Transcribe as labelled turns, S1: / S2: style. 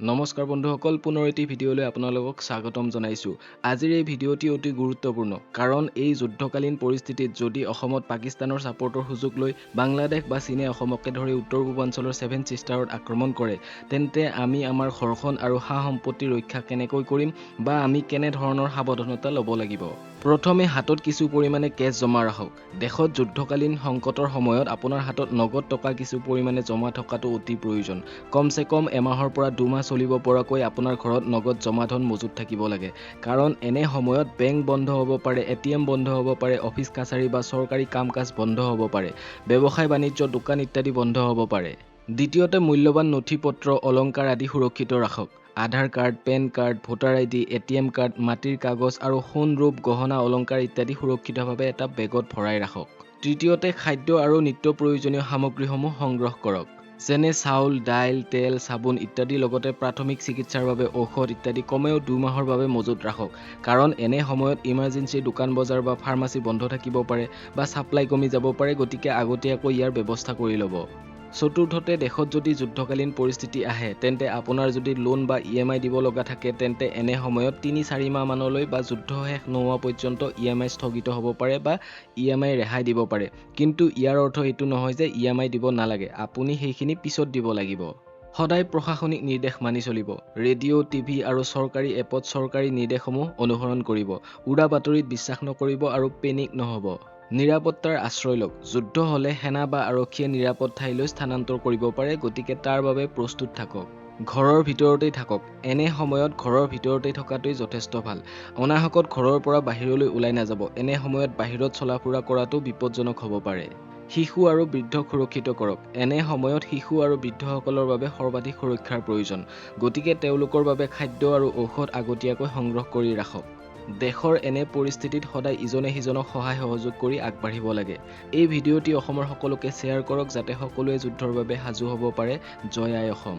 S1: নমস্কাৰ বন্ধুসকল পুনৰ এটি ভিডিঅ'লৈ আপোনালোকক স্বাগতম জনাইছোঁ। আজিৰ এই ভিডিঅ'টি অতি গুৰুত্বপূৰ্ণ কাৰণ এই যুদ্ধকালীন পৰিস্থিতিত যদি অসমত পাকিস্তানৰ ছাপৰ্টৰ সুযোগ লৈ বাংলাদেশ বা চীনে অসমকে ধৰি উত্তৰ পূৰ্বাঞ্চলৰ ছেভেন ছিষ্টাৰত আক্ৰমণ কৰে তেন্তে আমি আমাৰ ঘৰখন আৰু সা সম্পত্তি ৰক্ষা কেনেকৈ কৰিম বা আমি কেনেধৰণৰ সাৱধানতা ল'ব লাগিব? প্ৰথমে হাতত কিছু পৰিমাণে কেছ জমা ৰাখক। দেশত যুদ্ধকালীন সংকটৰ সময়ত আপোনাৰ হাতত নগদ টকা কিছু পৰিমাণে জমা থকাটো অতি প্ৰয়োজন। কমচে কম এমাহৰ পৰা দুমাহ চলিব পৰাকৈ আপোনাৰ ঘৰত নগদ জমা ধন মজুত থাকিব লাগে। কাৰণ এনে সময়ত বেংক বন্ধ হ'ব পাৰে এ টি এম বন্ধ হ'ব পাৰে অফিচ কাছাৰী বা চৰকাৰী কাম কাজ বন্ধ হ'ব পাৰে ব্যৱসায় বাণিজ্য দোকান ইত্যাদি বন্ধ হ'ব পাৰে। দ্বিতীয়তে মূল্যৱান নথি পত্ৰ অলংকাৰ আদি সুৰক্ষিত ৰাখক। Aadhaar card PAN card voter I D A T M card মাটিৰ কাগজ আৰু সোণ ৰূপ গহনা অলংকাৰ ইত্যাদি সুৰক্ষিতভাৱে এটা বেগত ভৰাই ৰাখক। তৃতীয়তে খাদ্য আৰু নিত্য প্ৰয়োজনীয় সামগ্ৰীসমূহ সংগ্ৰহ কৰক। যেনে চাউল, দাইল, তেল, চাবোন ইত্যাদিৰ লগতে প্ৰাথমিক চিকিৎসাৰ বাবে ঔষধ ইত্যাদি কমেও দুমাহৰ বাবে মজুত ৰাখক। কাৰণ এনে সময়ত ইমাৰ্জেঞ্চি দোকান, বজাৰ বা ফাৰ্মাচী বন্ধ থাকিব পাৰে বা ছাপ্লাই কমি যাব পাৰে, গতিকে আগতীয়াকৈ ইয়াৰ ব্যৱস্থা কৰি ল'ব। চতুৰ্থতে দেশত যদি যুদ্ধকালীন পৰিস্থিতি আহে তেন্তে আপোনাৰ যদি লোন বা ই এম আই দিব লগা থাকে তেন্তে এনে সময়ত তিনি চাৰি মাহ মানলৈ বা যুদ্ধ শেষ নোহোৱা পৰ্যন্ত ই এম আই স্থগিত হ'ব পাৰে বা ই এম আই ৰেহাই দিব পাৰে। কিন্তু ইয়াৰ অৰ্থ এইটো নহয় যে ই এম আই দিব নালাগে আপুনি সেইখিনি পিছত দিব লাগিব। সদায় প্ৰশাসনিক নিৰ্দেশ মানি চলিব। ৰেডিঅ' টিভি আৰু চৰকাৰী এপত চৰকাৰী নিৰ্দেশসমূহ অনুসৰণ কৰিব। উৰা বাতৰিত বিশ্বাস নকৰিব আৰু পেনিক নহ'ব। নিৰাপত্তাৰ আশ্ৰয় লওক। যুদ্ধ হ'লে সেনা বা আৰক্ষীয়ে নিৰাপদ ঠাইলৈ স্থানান্তৰ কৰিব পাৰে গতিকে তাৰ বাবে প্ৰস্তুত থাকক। ঘৰৰ ভিতৰতেই থাকক। এনে সময়ত ঘৰৰ ভিতৰতেই থকাটোৱেই যথেষ্ট ভাল। অনাহকত ঘৰৰ পৰা বাহিৰলৈ ওলাই নাযাব। এনে সময়ত বাহিৰত চলা ফুৰা কৰাটো বিপদজনক হ'ব পাৰে। শিশু আৰু বৃদ্ধক সুৰক্ষিত কৰক। এনে সময়ত শিশু আৰু বৃদ্ধসকলৰ বাবে সৰ্বাধিক সুৰক্ষাৰ প্ৰয়োজন। গতিকে তেওঁলোকৰ বাবে খাদ্য আৰু ঔষধ আগতীয়াকৈ সংগ্ৰহ কৰি ৰাখক। দেশৰ এনে পৰিস্থিতিত সদায় ইজনে সিজনক সহায় সহযোগ কৰি আগবাঢ়িব লাগে। এই ভিডিঅ'টি অসমৰ সকলোকে শ্বেয়াৰ কৰক যাতে সকলোৱে যুদ্ধৰ বাবে সাজু হ'ব পাৰে। জয় আই অসম।